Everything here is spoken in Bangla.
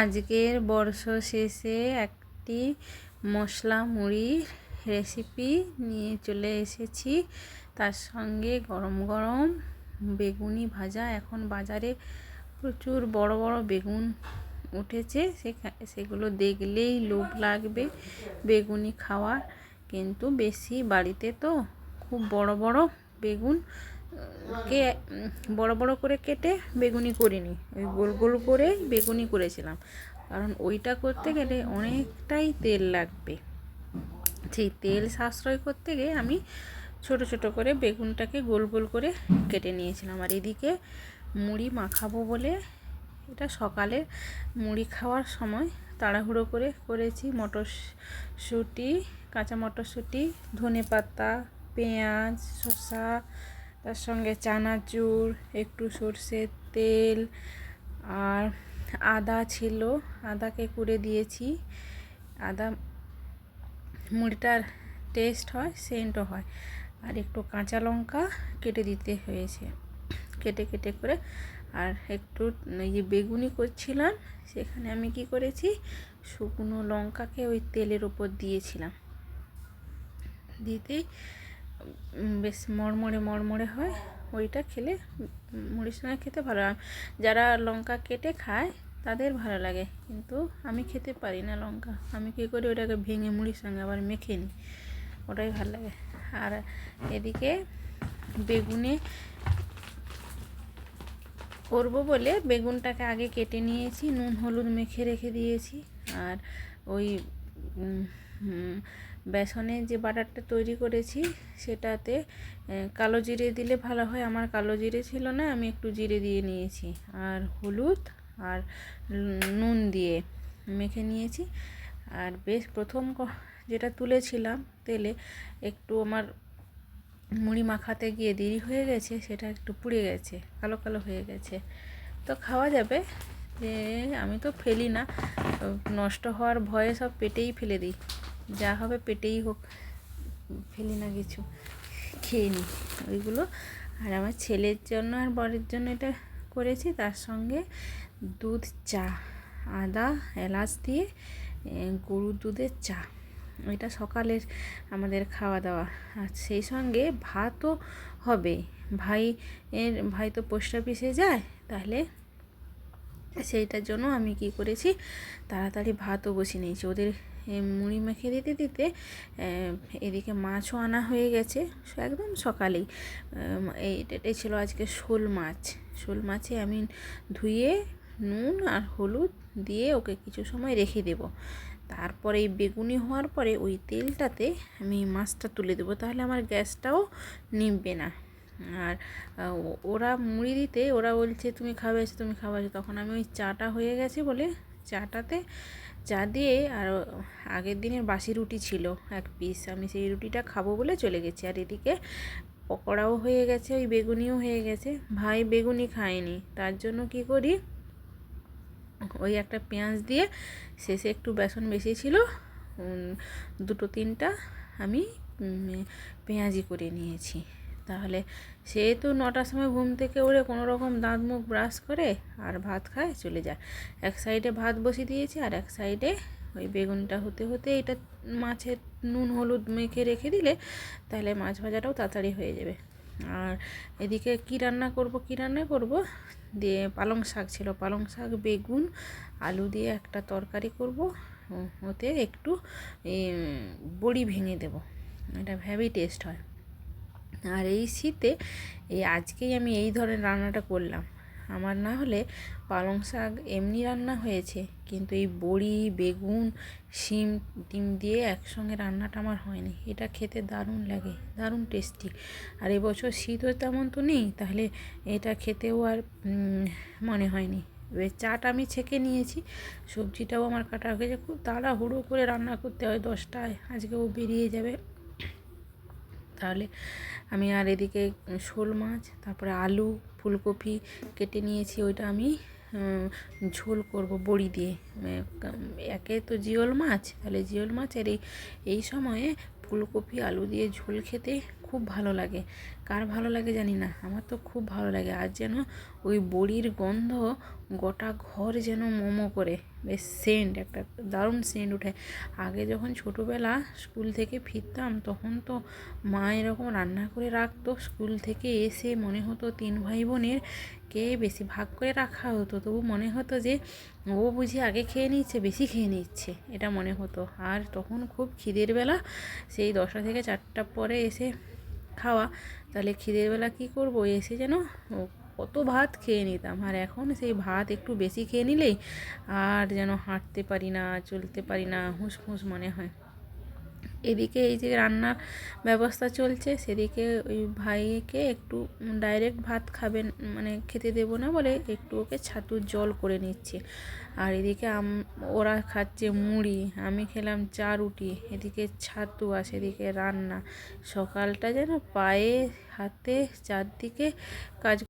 আজকের বর্ষ শেষে একটি মশলা মুড়ির রেসিপি নিয়ে চলে এসেছি। তার সঙ্গে গরম গরম বেগুনি ভাজা। এখন বাজারে প্রচুর বড় বড় বেগুন উঠেছে। সেগুলো দেখলেই লোভ লাগবে বেগুনি খাওয়ার। কিন্তু বেশি বাড়িতে তো খুব বড় বড় বেগুন কে বড় বড় করে কেটে বেগুনি করিনি। ওই গোল গোল করে বেগুনি করেছিলাম। কারণ ওইটা করতে গেলে অনেকটাই তেল লাগবে। সেই তেল সাশ্রয় করতে গিয়ে আমি ছোট ছোট করে বেগুনটাকে গোল গোল করে কেটে নিয়েছিলাম। আর এদিকে মুড়ি মাখাবো বলে এটা সকালে মুড়ি খাওয়ার সময় তাড়াহুড়ো করে করেছি। মটরশুঁটি, কাঁচা মটরশুঁটি ধনে পাতা পেঁয়াজ, শসা তার সঙ্গে চানাচুর, একটু সর্ষের তেল আর আদা ছিল। আদাকে কুড়ে দিয়েছি। আদা মুড়িটার টেস্ট হয় সেন্টও হয়। আর একটু কাঁচা লঙ্কা কেটে দিতে হয়েছে। কেটে কেটে করে আর একটু এই যে বেগুনি করছিলাম, সেখানে আমি কি করেছি, শুকনো লঙ্কাকে ওই তেলের ওপর দিয়েছিলাম। দিতেই বেশ মরমরে মরমরে হয়। ওইটা খেলে মুড়ির সঙ্গে খেতে ভালো লাগে। যারা লঙ্কা কেটে খায়, তাদের ভালো লাগে। কিন্তু আমি খেতে পারি না লঙ্কা। আমি কী করি, ওটাকে ভেঙে মুড়ির সঙ্গে আবার মেখে নিই। ওটাই ভালো লাগে। আর এদিকে বেগুনে করব বলে বেগুনটাকে আগে কেটে নিয়েছি, নুন, হলুদ মেখে রেখে দিয়েছি। আর ওই বেসনের যে বাটারটা তৈরি করেছি, সেটাতে কালো জিরে দিলে ভালো হয়। আমার কালো জিরে ছিল না, আমি একটু জিরে দিয়ে নিয়েছি। আর হলুদ আর নুন দিয়ে মেখে নিয়েছি। আর বেশ প্রথম যেটা তুলেছিলাম তেলে, একটু আমার মুড়ি মাখাতে গিয়ে দেরি হয়ে গেছে, সেটা একটু পুড়ে গেছে, কালো কালো হয়ে গেছে। তো খাওয়া যাবে, যে আমি তো ফেলি না, নষ্ট হওয়ার ভয়ে সব পেটেই ফেলে দিই। যা হবে পেটেই হোক, ফেলি না কিছু, খেয়ে নিই ওইগুলো। আর আমার ছেলের জন্য আর বরের জন্য এটা করেছি, তার সঙ্গে দুধ, চা, আদা, এলাচ দিয়ে গরুর দুধের চা। এটা সকালের আমাদের খাওয়া দাওয়া। আর সেই সঙ্গে ভাতও হবে। ভাই এর, ভাই তো পোস্ট অফিসে যায়, তাহলে সেইটার জন্য আমি কি করেছি, তাড়াতাড়ি ভাতও বসিয়ে নিয়েছি। ওদের মুড়ি মেখে দিতে দিতে এদিকে মাছও আনা হয়ে গেছে, একদম সকালেই। এটাই ছিল আজকে শোল মাছ। শোল মাছে আমি ধুয়ে, নুন আর হলুদ দিয়ে ওকে কিছু সময় রেখে দেব। তারপরে এই বেগুনি হওয়ার পরে ওই তেলটাতে আমি মাছটা তুলে দেবো। তাহলে আমার গ্যাসটাও নিববে না। আর ওরা মুড়ি দিতে, ওরা বলছে, তুমি খাবে, এসে, তুমি খাবে। তখন আমি ওই চাটা হয়ে গেছে বলে চাটাতে, চা দিয়ে, আর আগের দিনের বাসি রুটি ছিল এক পিস আমি সেই রুটিটা খাব বলে চলে গেছি। আর এদিকে পকোড়াও হয়ে গেছে, ওই বেগুনিও হয়ে গেছে। ভাই বেগুনি খায়নি, তার জন্য কি করি, ওই একটা পেঁয়াজ দিয়ে শেষে একটু বেসন বেশি ছিল দুটো তিনটা আমি পেঁয়াজি করে নিয়েছি। তাহলে সে তো নটার সময় ঘুম থেকে উঠে কোনো রকম দাঁত মুখ ব্রাশ করে আর ভাত খায়, চলে যায়। এক সাইডে ভাত বসিয়ে দিয়েছি আর এক সাইডে ওই বেগুনটা হতে হতে এটা মাছের নুন হলুদ মেখে রেখে দিলে তাহলে মাছ ভাজাটাও তাড়াতাড়ি হয়ে যাবে। আর এদিকে কি রান্না করব, কি রান্না করব? দিয়ে পালং শাক ছিল, পালং শাক, বেগুন, আলু দিয়ে একটা তরকারি করব। ওতে একটু বড়ি ভেঙে দেব। এটা ভেবেই টেস্ট হয়। আর এই শীতে এই আজকেই আমি এই ধরনের রান্নাটা করলাম। আমার না হলে পালং শাক এমনি রান্না হয়েছে, কিন্তু এই বড়ি, বেগুন, শিম, ডিম দিয়ে একসঙ্গে রান্নাটা আমার হয়নি। এটা খেতে দারুণ লাগে, দারুণ টেস্টি। আর এবছর শীতও তেমন তো নেই, তাহলে এটা খেতেও আর মনে হয়নি। এবার চাটা আমি ছেঁকে নিয়েছি, সবজিটাও আমার কাটা হয়ে গেছে, খুব তাড়াহুড়ো করে রান্না করতে হয় দশটায় আজকে ও বেরিয়ে যাবে। তাহলে আমি আর এদিকে শোল মাছ, তারপরে আলু, ফুলকপি কেটে নিয়েছি, ওইটা আমি ঝোল করব বড়ি দিয়ে। একে তো জিওল মাছ, তাহলে জিওল মাছের এই এই সময়ে ফুলকপি, আলু দিয়ে ঝোল খেতে খুব ভালো লাগে। কার ভালো লাগে জানি না, আমার তো খুব ভালো লাগে। আর যেন ওই বড়ির গন্ধ গোটা ঘর যেন মোমো করে। বেশ সেন্ট, একটা দারুণ সেন্ট উঠে। আগে যখন ছোটোবেলা স্কুল থেকে ফিরতাম, তখন তো মা এরকম রান্না করে রাখতো। স্কুল থেকে এসে মনে হতো তিন ভাই বোনের কে বেশি ভাগ করে রাখা হতো। তবু মনে হতো যে, ও বুঝি আগে খেয়ে নিচ্ছে, বেশি খেয়ে নিচ্ছে, এটা মনে হতো। আর তখন খুব খিদের বেলা সেই দশটা থেকে চারটা পরে এসে খাওয়া। তাহলে খিদের বেলা কী করব? এসে যেন কত ভাত খেয়ে নিতাম। আর এখন সেই ভাত একটু বেশি খেয়ে নিলেই আর যেন হাঁটতে পারি না, চলতে পারি না হুঁস ফুঁস মনে হয়। এদিকে এই যে রান্নার ব্যবস্থা চলছে, সেদিকে ওই ভাইকে একটু ডাইরেক্ট ভাত খাবেন মানে খেতে দেবো না বলে একটু ওকে ছাতুর জল করে নিচ্ছে। আর এদিকে আম, ওরা খাচ্ছে মুড়ি, আমি খেলাম চা রুটি, এদিকে ছাতু আর সেদিকে রান্না। সকালটা যেন পায়ে, হাতে চারদিকে কাজ